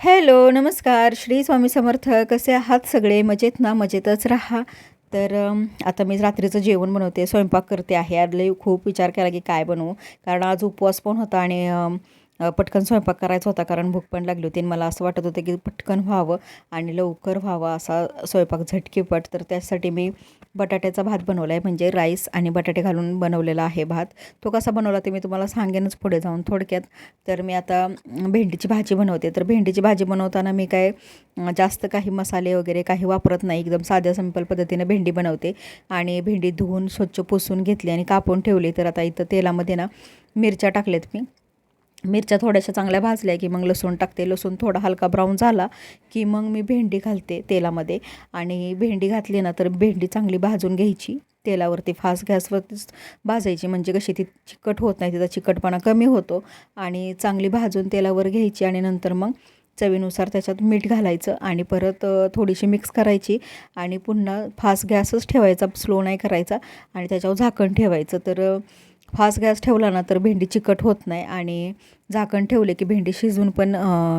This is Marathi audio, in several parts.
हॅलो नमस्कार. श्री स्वामी समर्थ. कसे आहात सगळे? मजेत ना? मजेतच राहा. तर आता मी रात्रीचं जेवण बनवते स्वयंपाक करते आहे. आज लई खूप विचार केला की काय बनवू? कारण आज उपवास पण होता आणि पटकन स्वयंपाक करायचा होता कारण भूक पण लागली होती आणि मला असं वाटत होतं की पटकन व्हावं आणि लवकर व्हावं असा स्वयंपाक झटकेपट. तर त्यासाठी मी बटाट्याचा भात बनवला आहे म्हणजे राईस आणि बटाटे घालून बनवलेला आहे भात. तो कसा बनवला ते मी तुम्हाला सांगेनच पुढे जाऊन थोडक्यात. तर मी आता भेंडीची भाजी बनवते. तर भेंडीची भाजी बनवताना मी काय जास्त काही मसाले वगैरे काही वापरत नाही. एकदम साध्या सिंपल पद्धतीने भेंडी बनवते आणि भेंडी धुवून स्वच्छ पुसून घेतली आणि कापून ठेवली. तर आता इथं तेलामध्ये ना मिरच्या टाकल्यात मी. मिरच्या थोड्याशा चांगल्या भाजल्या की मग लसूण टाकते. लसूण थोडा हलका ब्राऊन झाला की मग मी भेंडी घालते तेलामध्ये. आणि भेंडी घातली ना तर भेंडी चांगली भाजून घ्यायची. तेलावरती फास्ट गॅसवरतीच भाजायची. म्हणजे कशी ती चिकट होत नाही तिचा चिकटपणा कमी होतो. आणि चांगली भाजून तेलावर घ्यायची आणि नंतर मग चवीनुसार त्याच्यात मीठ घालायचं आणि परत थोडीशी मिक्स करायची. आणि पुन्हा फास्ट गॅसच ठेवायचा स्लो नाही करायचा. आणि त्याच्यावर झाकण ठेवायचं. तर फास्ट गॅस ठेवला ना तर भेंडी चिकट होत नाही आणि झाकण ठेवले की भेंडी शिजून पण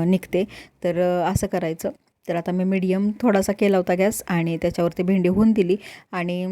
निघते. तर असं करायचं. तर आता मी मीडियम थोडासा केला होता गॅस आणि त्याच्यावरती भेंडी होऊन दिली आणि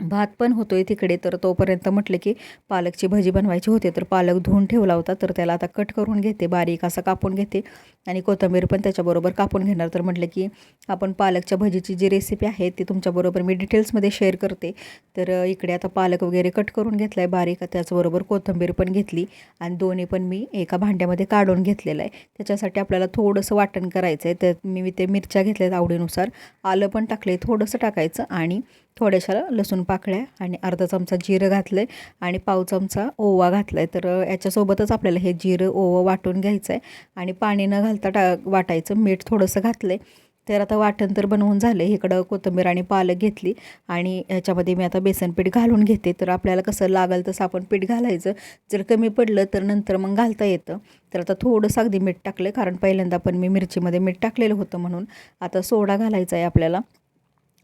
भात पण होतोय तिकडे तर तोपर्यंत म्हटलं की पालकची भजी बनवायची होते तर पालक धुवून ठेवला होता तर त्याला आता कट करून घेते बारीक असा कापून घेते आणि कोथिंबीर पण त्याच्याबरोबर कापून घेणार. तर म्हटलं की आपण पालकच्या भजीची जी रेसिपी आहे ती तुमच्याबरोबर मी डिटेल्समध्ये शेअर करते. तर इकडे आता पालक वगैरे कट करून घेतला आहे बारीक त्याचबरोबर कोथिंबीर पण घेतली आणि दोन्ही पण मी एका भांड्यामध्ये काढून घेतलेलं आहे. त्याच्यासाठी आपल्याला थोडंसं वाटण करायचं आहे तर मी ते मिरच्या घेतल्यात आवडीनुसार आलं पण टाकले थोडंसं टाकायचं आणि थोड्याशा लसूण पाकळ्या आणि अर्धा चमचा जिरं घातलं आहे आणि पाव चमचा ओवा घातला आहे तर याच्यासोबतच आपल्याला हे जिरं ओवं वाटून घ्यायचं आहे आणि पाणी न घालता टा वाटायचं. मीठ थोडंसं घातलं आहे तर आता वाटण तर बनवून झालं आहे इकडं कोथिंबीर आणि पालक घेतली आणि याच्यामध्ये मी आता बेसन पीठ घालून घेते. तर आपल्याला कसं लागेल तसं आपण पीठ घालायचं. जर कमी पडलं तर नंतर मग घालता येतं. तर आता थोडंसं अगदी मीठ टाकलं कारण पहिल्यांदा पण मी मिरचीमध्ये मीठ टाकलेलं होतं म्हणून. आता सोडा घालायचा आहे आपल्याला.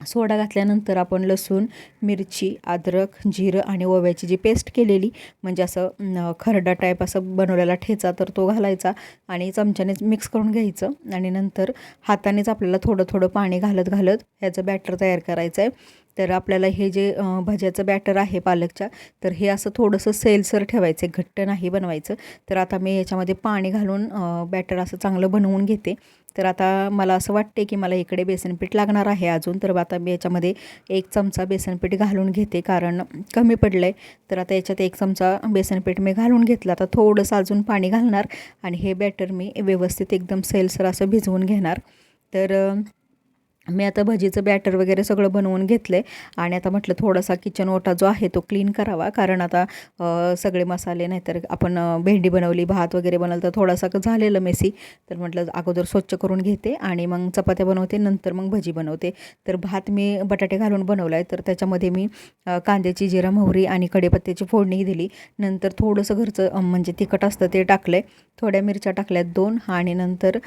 सोडा घातल्यानंतर आपण लसूण मिरची अद्रक जिरं आणि ओव्याची जी पेस्ट केलेली म्हणजे असं खरडा टाईप असं बनवलेला ठेचा तर तो घालायचा आणि चमच्यानेच मिक्स करून घ्यायचं. आणि नंतर हातानेच आपल्याला थोडं थोडं पाणी घालत घालत ह्याचं बॅटर तयार करायचं आहे तर आपल्याला हे जे भज्याचं बॅटर आहे पालकच्या तर हे असं थोडंसं सेलसर ठेवायचं आहे घट्ट नाही बनवायचं. तर आता मी याच्यामध्ये पाणी घालून बॅटर असं चांगलं बनवून घेते. तर आता मला असं वाटते की मला इकडे बेसनपीठ लागणार आहे अजून तर आता मी याच्यामध्ये एक चमचा बेसनपीठ घालून घेते कारण कमी पडलं आहे तर आता याच्यात एक चमचा बेसनपीठ मी घालून घेतलं. आता थोडंसं अजून पाणी घालणार आणि हे बॅटर मी व्यवस्थित एकदम सेलसर असं भिजवून घेणार. तर मी आता भजीचं बॅटर वगैरे सगळं बनवून घेतलं आहे आणि आता म्हटलं थोडासा किचन ओटा जो आहे तो क्लीन करावा. कारण आता सगळे मसाले नाहीतर आपण भेंडी बनवली भात वगैरे बनवलं तर थोडासा झालेलं मेसी तर म्हटलं अगोदर स्वच्छ करून घेते आणि मग चपात्या बनवते नंतर मग भजी बनवते. तर भात मी बटाटे घालून बनवला आहे तर त्याच्यामध्ये मी कांद्याची जिरा मोहरी आणि कढीपत्त्याची फोडणी दिली. नंतर थोडंसं घरचं म्हणजे तिखट असतं ते टाकलं आहे थोड्या मिरच्या टाकल्यात दोन. आणि नंतर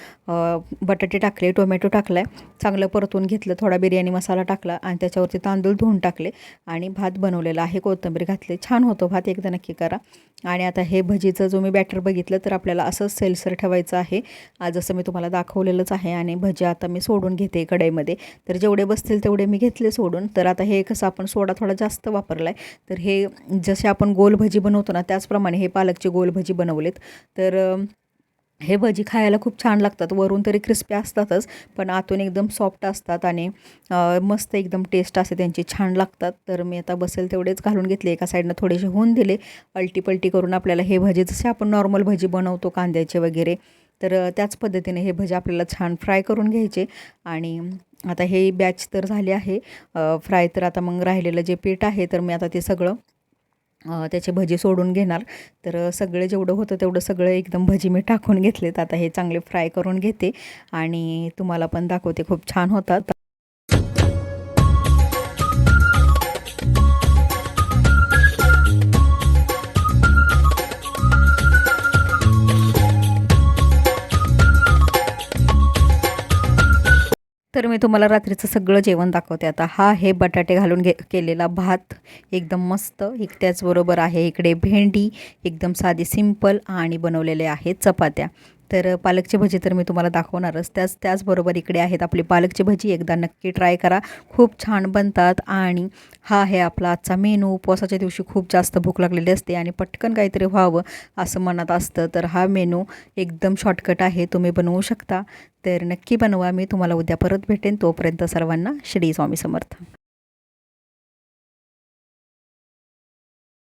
बटाटे टाकले टोमॅटो टाकला आहे चांगलं परतून घेतलं थोडा बिर्याणी मसाला टाकला आणि त्याच्यावरती तांदूळ धुवून टाकले आणि भात बनवलेला आहे कोथिंबीर घातले. छान होतो भात एकदा नक्की करा. आणि आता हे भजीचं जो मी बॅटर बघितलं तर आपल्याला असंच सेलसर ठेवायचं आहे. आज जसं मी तुम्हाला दाखवलेलंच आहे आणि भजी आता मी सोडून घेते कढईमध्ये. तर जेवढे बसतील तेवढे मी घेतले सोडून. तर आता हे कसं आपण सोडा थोडा जास्त वापरला आहे तर हे जसे आपण गोल भजी बनवतो ना त्याचप्रमाणे हे पालकचे गोल भजी बनवलेत. तर हे भजी खायला खूप छान लागतात. वरून तरी क्रिस्पी असतातच पण आतून एकदम सॉफ्ट असतात आणि मस्त एकदम टेस्ट असते त्यांची छान लागतात. तर मी आता बसेल तेवढेच घालून घेतले. एका साईडनं थोडेसे होऊन दिले. अल्टी पलटी करून आपल्याला हे भजी जसे आपण नॉर्मल भजी बनवतो कांद्याचे वगैरे तर त्याच पद्धतीने हे भजी आपल्याला छान फ्राय करून घ्यायचे. आणि आता हे बॅच तर झाले आहे. फ्राय तर आता मग राहिलेलं जे पीठ आहे तर मी आता ते सगळं त्याचे भजी सोडून घेणार. तर सगळे जेवढं होतं तेवढं सगळं एकदम भजी मी टाकून घेतलेत. आता हे चांगले फ्राय करून घेते आणि तुम्हाला पण दाखवते. खूप छान होतात. तर मी तुम्हाला रात्रीचं सगळं जेवण दाखवते. आता हा हे बटाटे घालून घे केलेला भात एकदम मस्त एक त्याचबरोबर आहे इकडे भेंडी एकदम साधी सिंपल आणि बनवलेले आहेत चपात्या. तर पालकची भजी तर मी तुम्हाला दाखवणारच. त्याच त्याचबरोबर इकडे आहेत आपली पालकची भजी. एकदा नक्की ट्राय करा. खूप छान बनतात आणि हा आहे आपला आजचा मेनू उपवासाच्या दिवशी खूप जास्त भूक लागलेली असते आणि पटकन काहीतरी व्हावं असं मनात असतं. तर हा मेनू एकदम शॉर्टकट आहे. तुम्ही बनवू शकता. तर नक्की बनवा. मी तुम्हाला उद्या परत भेटेन. तोपर्यंत सर्वांना श्री स्वामी समर्थ.